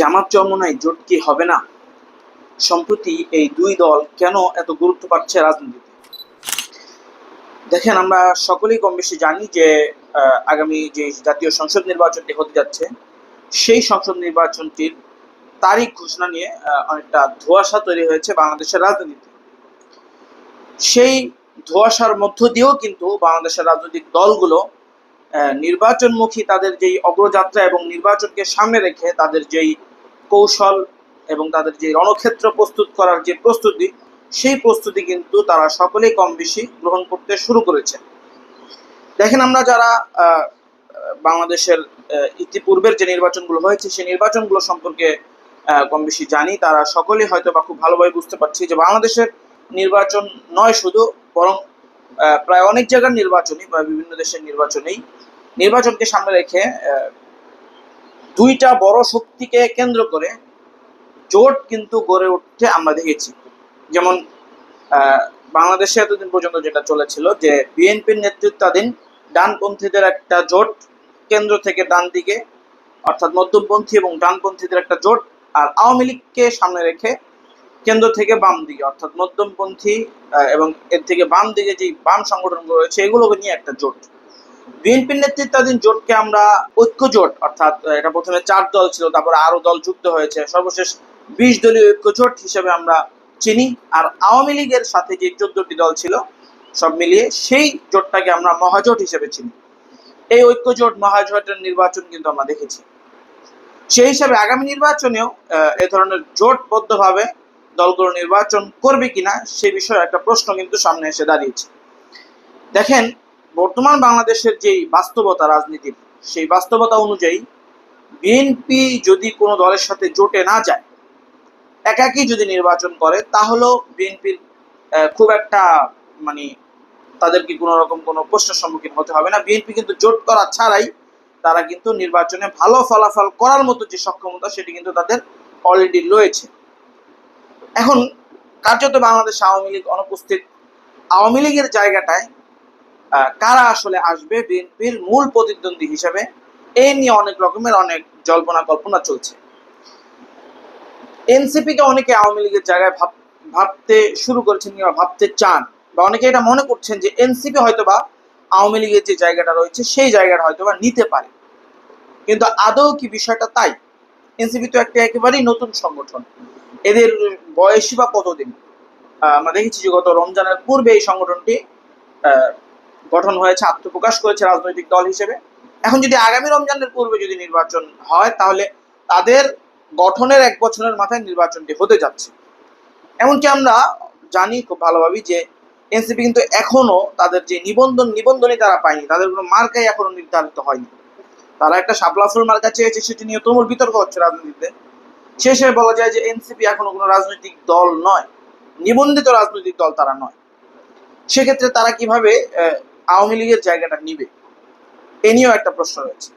জামাত চরমনাই জোট কি হবে না? সম্প্রতি এই দুই দল কেন এত গুরুত্ব পাচ্ছে রাজনীতিতে? দেখেন, আমরা সকলেই কম বেশি জানি যে আগামী যে জাতীয় সংসদ নির্বাচনটি হতে যাচ্ছে, সেই সংসদ নির্বাচনটির তারিখ ঘোষণা নিয়ে অনেকটা ধোঁয়াশা তৈরি হয়েছে বাংলাদেশের রাজনীতিতে। সেই ধোঁয়াশার মধ্য দিয়েও কিন্তু বাংলাদেশের রাজনৈতিক দলগুলো নির্বাচনমুখী তাদের যেই অগ্রযাত্রা এবং নির্বাচনকে সামনে রেখে তাদের যেই কৌশল এবং তাদের যে রণক্ষেত্র প্রস্তুত করার যে প্রস্তুতি, সেই প্রস্তুতি কিন্তু তারা সকলেই কম বেশি গ্রহণ করতে শুরু করেছে। দেখেন আমরা যারা বাংলাদেশের ইতিপূর্বের যে নির্বাচনগুলো হয়েছে, সেই নির্বাচনগুলো সম্পর্কে কম বেশি জানি, তারা সকলেই হয়তো বা খুব ভালোভাবে বুঝতে পারছি যে বাংলাদেশের নির্বাচন নয় শুধু, বরং প্রায় অনেক জায়গার নির্বাচনই বা বিভিন্ন দেশের নির্বাচনেই নির্বাচনকে সামনে রেখে দুইটা বড় শক্তিকে কেন্দ্র করে জোট কিন্তু গড়ে উঠতে আমরা দেখেছি। যেমন বাংলাদেশে এতদিন পর্যন্ত যেটা চলেছিল যে বিএনপির নেতৃত্বাধীন ডানপন্থীদের একটা জোট কেন্দ্র থেকে ডান দিকে অর্থাৎ মধ্যমপন্থী এবং ডানপন্থীদের একটা জোট আর আওয়ামী লীগকে সামনে রেখে কেন্দ্র থেকে বাম দিকে অর্থাৎ মধ্যমপন্থী এবং এর থেকে বাম দিকে যে বাম সংগঠনগুলো রয়েছে, এগুলোকে নিয়ে একটা জোট। বিএনপির নেতৃত্বাধীন জোটকে আমরা ঐক্য জোট অর্থাৎ এটা প্রথমে চার দল ছিল, তারপরে আরও দল যুক্ত হয়েছে। সর্বশেষ বিশ দলীয় ঐক্য জোট হিসেবে আমরা চিনি। আর আওয়ামী লীগের সাথে যে চোদ্দটি দল ছিল, সব মিলিয়ে সেই জোটটাকে আমরা মহাজোট হিসেবে চিনি। এই ঐক্য জোট মহাজোটের নির্বাচন কিন্তু আমরা দেখেছি। সেই হিসাবে আগামী নির্বাচনেও এ ধরনের জোটবদ্ধভাবে দলগুলো নির্বাচন করবে কিনা, সে বিষয়ে একটা প্রশ্ন কিন্তু সামনে এসে দাঁড়িয়েছে। দেখেন বর্তমান বাংলাদেশের যেই বাস্তবতা রাজনীতির, সেই বাস্তবতা অনুযায়ী বিএনপি যদি কোনো দলের সাথে জোটে না যায়, একাকী যদি নির্বাচন করে, তাহলেও বিএনপির খুব একটা মানে তাদেরকে কোনো রকম কোনো প্রশ্নের সম্মুখীন হতে হবে না। বিএনপি কিন্তু জোট করা ছাড়াই তারা কিন্তু নির্বাচনে ভালো ফলাফল করার মতো যে সক্ষমতা, সেটি কিন্তু তাদের অলরেডি রয়েছে। এখন কার্যত বাংলাদেশ আওয়ামী লীগ অনুপস্থিত, আওয়ামী লীগের জায়গাটায় কারা আসলে আসবে বিএনপির মূল প্রতিদ্বন্দ্বী হিসেবে? এই নিয়ে অনেক রকমের অনেক জল্পনা কল্পনা চলছে। এনসিপিকে অনেকে আওয়ামী লীগের জায়গায় ভাব, ভাবতে শুরু করেছেন কিংবা ভাবতে চান বা অনেকে এটা মনে করছেন যে এনসিপি হয়তোবা আওয়ামী লীগের যে জায়গাটা রয়েছে, সেই জায়গাটা হয়তোবা নিতে পারে। কিন্তু আদৌ কি বিষয়টা তাই? এনসিপি তো একটা একেবারেই নতুন সংগঠন। এদের বয়সী বা কতদিন? আমরা দেখেছি যে গত রমজানের পূর্বে এই সংগঠনটি গঠন হয়েছে, আত্মপ্রকাশ করেছে রাজনৈতিক দল হিসেবে। এখন যদি আগামী রমজানের পূর্বে যদি নির্বাচন হয়, তাহলে তাদের গঠনের এক বছরের মাথায় নির্বাচনটি হতে যাচ্ছে। এমনকি আমরা জানি খুব ভালোভাবেই যে এনসিপি কিন্তু এখনও তাদের যে নিবন্ধন, নিবন্ধনই তারা পায়নি। তাদের কোনো মার্কাই এখনও নির্ধারিত হয়নি। তারা একটা শাপলা ফুল মার্কা চেয়েছে, সেটি নিয়ে তুমুল বিতর্ক হচ্ছে রাজনীতিতে। শেষে বলা যায় যে এনসিপি এখনও কোনো রাজনৈতিক দল নয়। নিবন্ধিত রাজনৈতিক দল তারা নয়। সেক্ষেত্রে তারা কীভাবে আওয়ামী লীগের জায়গাটা নিবে? এ নিয়েও একটা প্রশ্ন রয়েছে।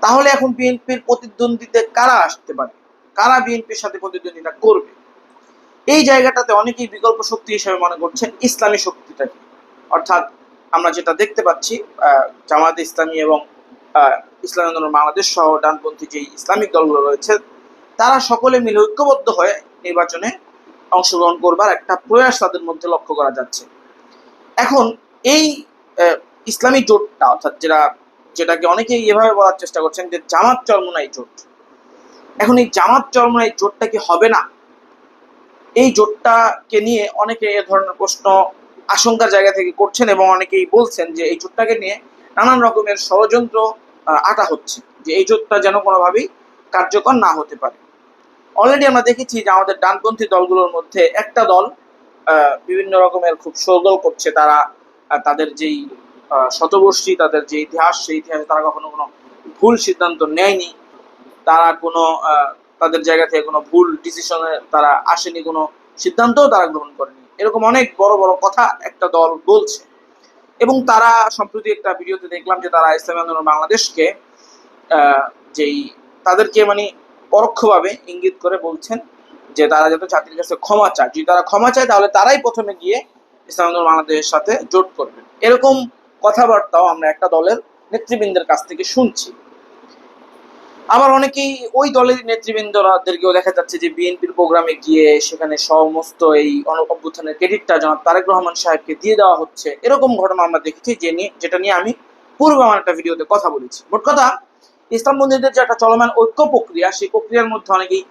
তাহলে এখন বিএনপির প্রতিদ্বন্দ্বিতে কারা আসতে পারে? কারা বিএনপির সাথে প্রতিদ্বন্দ্বিতা করবে? এই জায়গাটাতে অনেকেই বিকল্প শক্তি হিসেবে মনে করছেন ইসলামী শক্তিটাকে। অর্থাৎ আমরা যেটা দেখতে পাচ্ছি আহ, জামায়াতে ইসলামী এবং ইসলামী আন্দোলন বাংলাদেশ সহ ডানপন্থী যে ইসলামিক দলগুলো রয়েছে তারা সকলে মিলে ঐক্যবদ্ধ হয়ে নির্বাচনে অংশগ্রহণ করবার একটা প্রয়াস তাদের মধ্যে লক্ষ্য করা যাচ্ছে। এখন এই ইসলামী জোটটা, অর্থাৎ যেটা, যেটাকে অনেকেই এভাবে বলার চেষ্টা করছেন যে জামাত চরমনাই জোট। এখন এই জামাত চরমনাই জোটটা কি হবে না? এই জোটটাকে নিয়ে অনেকে এ ধরনের প্রশ্ন, আশঙ্কার জায়গা থেকে করছেন এবং অনেকেই বলছেন যে এই জোটটাকে নিয়ে নানান রকমের ষড়যন্ত্র আটা হচ্ছে, যে এই জোটটা যেন কোনোভাবেই কার্যকর না হতে পারে। অলরেডি আমরা দেখেছি যে আমাদের ডানপন্থী দলগুলোর মধ্যে একটা দল বিভিন্ন রকমের খুব সৌগল করছে, তারা তাদের যেই শতবর্ষী, তাদের যে ইতিহাস, সেই ইতিহাসে তারা কখনো কোনো ভুল সিদ্ধান্ত নেয়নি। তারা কোনো তাদের জায়গা থেকে কোনো ভুল ডিসিশনে তারা আসেনি, কোনো সিদ্ধান্তও তারা গ্রহণ করেনি। এরকম অনেক বড় বড় কথা একটা দল বলছে। এবং তারা সম্প্রতি একটা ভিডিওতে দেখলাম যে তারা ইসলামী আন্দোলন বাংলাদেশকে যেই তাদেরকে মানে পরোক্ষভাবে ইঙ্গিত করে বলছেন যে তারা যাতে জাতির কাছে ক্ষমা চায়। যদি তারা ক্ষমা চায়, তাহলে তারাই প্রথমে গিয়ে ইসলাম বাংলাদেশের সাথে জোট করবে। এরকম কথাবার্তাও আমরা একটা দলের নেতৃবৃন্দের কাছ থেকে শুনছি। আবার অনেকেই ওই দলের নেতৃবৃন্দরাদেরকেও দেখা যাচ্ছে যে বিএনপির প্রোগ্রামে গিয়ে সেখানে সমস্ত এই অভ্যুত্থানের ক্রেডিটটা জনাব তারেক রহমান সাহেবকে দিয়ে দেওয়া হচ্ছে। এরকম ঘটনা আমরা দেখেছি, যে নিয়ে যেটা নিয়ে আমি পূর্বে আমার একটা ভিডিওতে কথা বলেছি। মোট কথা ইসলামপন্থীদের যে একটা চলমান ঐক্য প্রক্রিয়া, সেই প্রক্রিয়ার মধ্যে অনেকেই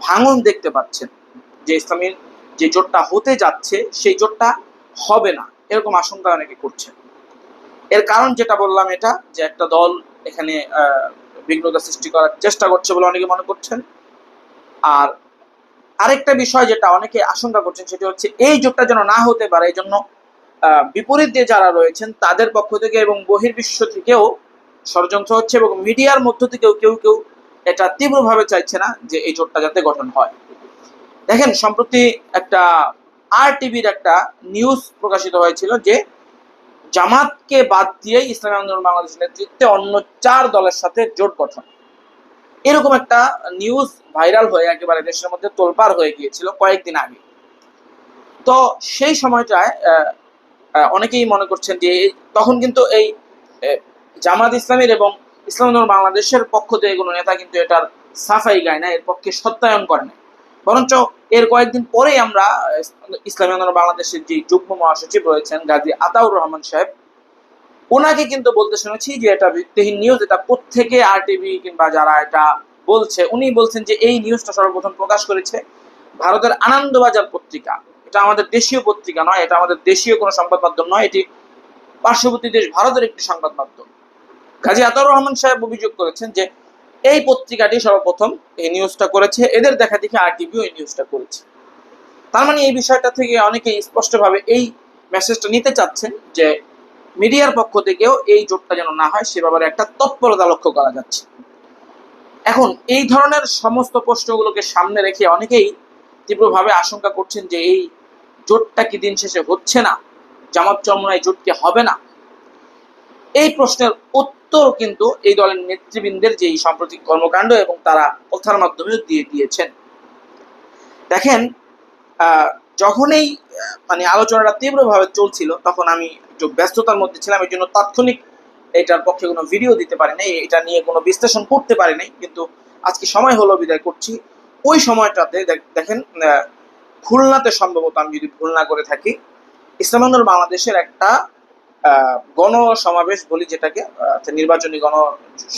ভাঙন দেখতে পাচ্ছেন। যে ইসলামীর যে জোটটা হতে যাচ্ছে, সেই জোটটা হবে না। এরকম আশঙ্কা অনেকে করছেন এর কারণ যেটা বললাম এটা, যে একটা দল এখানে বিঘ্নতা সৃষ্টি করার চেষ্টা করছে বলে অনেকে মনে করছেন। আর আরেকটা বিষয় যেটা অনেকে আশঙ্কা করছেন সেটি হচ্ছে, এই জোটটা যেন না হতে পারে, এই জন্য বিপরীত দিয়ে যারা রয়েছেন, তাদের পক্ষ থেকে এবং বহির্বিশ্ব থেকেও ষড়যন্ত্র হচ্ছে এবং মিডিয়ার মধ্য থেকেও কেউ কেউ এটা তীব্রভাবে চাইছে না যে এই জোটটা যাতে গঠন হয়। দেখেন, সম্প্রতি একটা আর টিভির একটা নিউজ প্রকাশিত হয়েছিল যে জামাতকে বাদ দিয়ে ইসলামী আন্দোলন বাংলাদেশ নেতৃত্বে অন্য চার দলের সাথে জোট গঠন। এরকম একটা নিউজ ভাইরাল হয়ে একেবারে দেশের মধ্যে তোলপাড় হয়ে গিয়েছিল কয়েকদিন আগে। তো সেই সময়টায় অনেকেই মনে করছেন যে তখন কিন্তু এই জামাত ইসলামীর এবং ইসলাম বাংলাদেশের পক্ষ থেকে কোনো নেতা কিন্তু এটার সাফাই গায় না, এর পক্ষে সত্যায়ন করে না বরঞ্চ এর কয়েকদিন পরেই আমরা ইসলামী আন্দোলন বাংলাদেশের যে যুগ্ম মহাসচিব রয়েছেন গাজী আতাউর রহমান সাহেব ওনাকে কিন্তু বলতে শুনেছি যে এটা ভিত্তিহীন নিউজ এটা প্রত্যেকে আর টিভি কিংবা যারা এটা বলছে, উনি বলছেন যে এই নিউজটা সর্বপ্রথম প্রকাশ করেছে ভারতের আনন্দবাজার পত্রিকা। এটা আমাদের দেশীয় পত্রিকা নয়, এটা আমাদের দেশীয় কোনো সংবাদ মাধ্যম নয়, এটি পার্শ্ববর্তী দেশ ভারতের একটি সংবাদ মাধ্যম। কাজী আতাউর রহমান সাহেব অভিযোগ করেছেন যে এই পত্রিকাটি সর্বপ্রথম এই নিউজটা করেছে। এদের দেখা দেখে আর টিভিও এই নিউজটা করেছে। তার মানে এই বিষয়টা থেকে অনেকেই স্পষ্টভাবে এই মেসেজটা নিতে চাচ্ছেন যে মিডিয়ার পক্ষ থেকেও এই জোটটা যেন না হয়, সে ব্যাপারে একটা তৎপরতা লক্ষ্য করা যাচ্ছে। এখন এই ধরনের সমস্ত প্রশ্নগুলোকে সামনে রেখে অনেকেই তীব্রভাবে আশঙ্কা করছেন যে এই জোটটা কি দিন শেষে হচ্ছে না? জামাত চরমনায় জোট কি হবে না? এই প্রশ্নের উত্তর কিন্তু এই দলের নেতৃবৃন্দের যে সাম্প্রতিক কর্মকাণ্ড এবং তারা কথার মাধ্যমেও দিয়ে দিয়েছেন। দেখেন যখন এই মানে আলোচনাটা তীব্রভাবে চলছিল, তখন আমি একটু ব্যস্ততার মধ্যে ছিলাম, এই জন্য তাৎক্ষণিক এটার পক্ষে কোনো ভিডিও দিতে পারি নাই, এটা নিয়ে কোনো বিশ্লেষণ করতে পারি নাই, কিন্তু আজকে সময় হলো, বিদায় করছি। ওই সময়টাতে দেখ- দেখেন খুলনাতে সম্ভবত আমি যদি ভুল না করে থাকি ইসলাম বাংলাদেশের একটা আহ, গণ সমাবেশ বলি যেটাকে নির্বাচনী গণ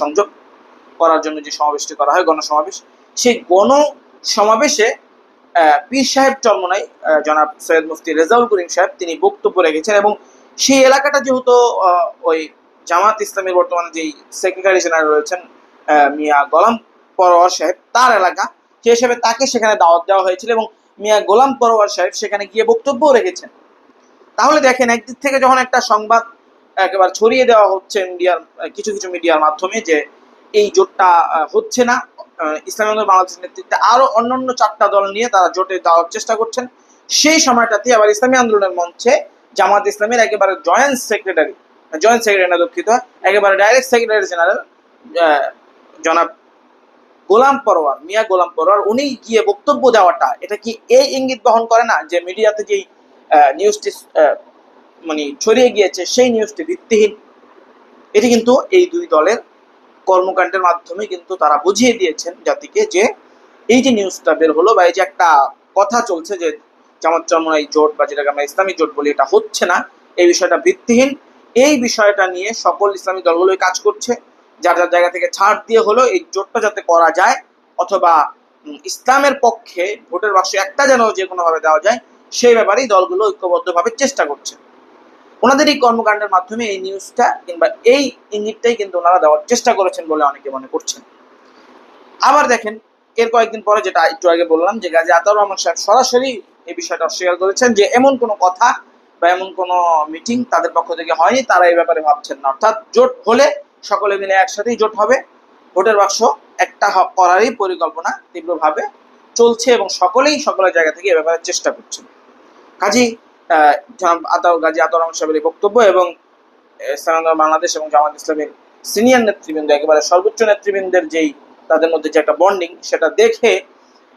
সংযোগ করার জন্য যে সমাবেশটি করা হয় গণসমাবেশ সেই গণ সমাবেশে আহ, পীর সাহেব চরমনাই জনাব সৈয়দ মুফতি রেজাউল করিম সাহেব তিনি বক্তব্য রেখেছেন এবং সেই এলাকাটা যেহেতু ওই জামাত ইসলামের বর্তমানে যেই সেক্রেটারি জেনারেল রয়েছেন মিয়া গোলাম পরোয়ার সাহেব তার এলাকা সেই হিসেবে তাকে সেখানে দাওয়াত দেওয়া হয়েছিল এবং মিয়া গোলাম পরোয়ার সাহেব সেখানে গিয়ে বক্তব্যও রেখেছেন। তাহলে দেখেন একদিক থেকে যখন একটা সংবাদ একেবারে ছড়িয়ে দেওয়া হচ্ছে মিডিয়ার, কিছু কিছু মিডিয়ার মাধ্যমে যে এই জোটটা হচ্ছে না ইসলামী আন্দোলন বাংলাদেশের নেতৃত্বে আরও অন্যান্য চারটা দল নিয়ে তারা জোটে যাওয়ার চেষ্টা করছেন। সেই সময়টাতে আবার ইসলামী আন্দোলনের মঞ্চে জামাত ইসলামের একেবারে জয়েন্ট সেক্রেটারি জয়েন্ট সেক্রেটারি দুঃখিত, একেবারে ডাইরেক্ট সেক্রেটারি জেনারেল জনাব গোলাম পরোয়ার, মিয়া গোলাম পরোয়ার, উনি গিয়ে বক্তব্য দেওয়াটা, এটা কি এই ইঙ্গিত বহন করে না যে মিডিয়াতে যেই নিউজটি মানে ছড়িয়ে গিয়েছে সেই নিউজটি ভিত্তিহীন। এটি কিন্তু এই দুই দলের কর্মকাণ্ডের মাধ্যমে কিন্তু তারা বুঝিয়ে দিয়েছেন জাতিকে যে এই যে নিউজটা বের হলো বা এই যে একটা কথা চলছে যে জামাত চরমনাই জোট বা যেটাকে আমরা ইসলামী জোট বলি, এটা হচ্ছে না। এই বিষয়টা ভিত্তিহীন। এই বিষয়টা নিয়ে সকল ইসলামী দলগুলোই কাজ করছে। যার যার জায়গা থেকে ছাড় দিয়ে হলো এই জোটটা যাতে করা যায়, অথবা ইসলামের পক্ষে ভোটের বাক্স একটা যেন যে কোনোভাবে দেওয়া যায় সেই ব্যাপারেই দলগুলো ঐক্যবদ্ধভাবে চেষ্টা করছে। ওনাদের এই কর্মকাণ্ডের মাধ্যমে এই নিউজটা কিংবা এই ইঙ্গিতটাই কিন্তু ওনারা দেওয়ার চেষ্টা করেছেন বলে অনেকে মনে করছেন। আবার দেখেন, এর কয়েকদিন পরে যেটা একটু আগে বললাম যে গাজী আতাউর রহমান সাহেব সরাসরি এই বিষয়টা অস্বীকার করেছেন যে এমন কোনো কথা বা এমন কোনো মিটিং তাদের পক্ষ থেকে হয়নি, তারা এই ব্যাপারে ভাবছেন না। অর্থাৎ জোট হলে সকলে মিলে একসাথেই জোট হবে। ভোটের বাক্স একটা করারই পরিকল্পনা তীব্রভাবে চলছে এবং সকলেই সকলের জায়গা থেকে এ ব্যাপারে চেষ্টা করছেন। কাজী আতাউ গাজী আতাউর সাহেবের এই বক্তব্য এবং ইসলাম বাংলাদেশ এবং জামাত ইসলামের সিনিয়র নেতৃবৃন্দ, একেবারে সর্বোচ্চ নেতৃবৃন্দের যেই তাদের মধ্যে যে একটা বন্ডিং সেটা দেখে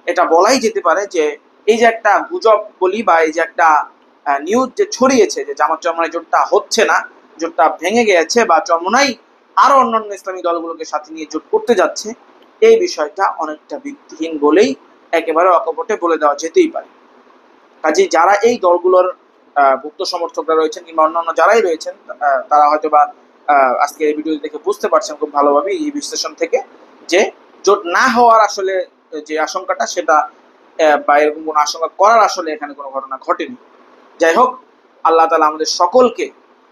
এটা বলাই যেতে পারে যে, এই যে একটা গুজব বলি বা এই যে একটা নিউজ যে ছড়িয়েছে যে জামাত চরমনাই জোটটা হচ্ছে না, জোটটা ভেঙে গেছে বা চরমনাই আরও অন্যান্য ইসলামী দলগুলোকে সাথে নিয়ে জোট করতে যাচ্ছে, এই বিষয়টা অনেকটা ভিত্তিহীন বলেই একেবারে অকপটে বলে দেওয়া যেতেই পারে। কাজে যারা এই দলগুলোর ভুক্ত সমর্থকরা রয়েছেন কিংবা অন্যান্য যারাই রয়েছেন তারা হয়তো বা আজকে এই ভিডিও দেখে বুঝতে পারছেন খুব ভালোভাবে এই বিশ্লেষণ থেকে যে জোট না হওয়ার আসলে যে আশঙ্কাটা সেটা বা এরকম কোনো আশঙ্কা করার আসলে এখানে কোনো ঘটনা ঘটেনি। যাই হোক, আল্লাহ তালা আমাদের সকলকে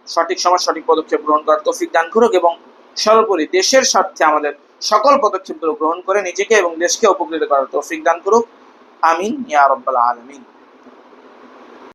সঠিক সময় সঠিক পদক্ষেপ গ্রহণ করার তৌফিক দান করুক এবং সর্বোপরি দেশের স্বার্থে আমাদের সকল পদক্ষেপগুলো গ্রহণ করে নিজেকে এবং দেশকে উপকৃত করার তৌফিক দান করুক। আমিন, ইয়া রব্বাল আলমিন।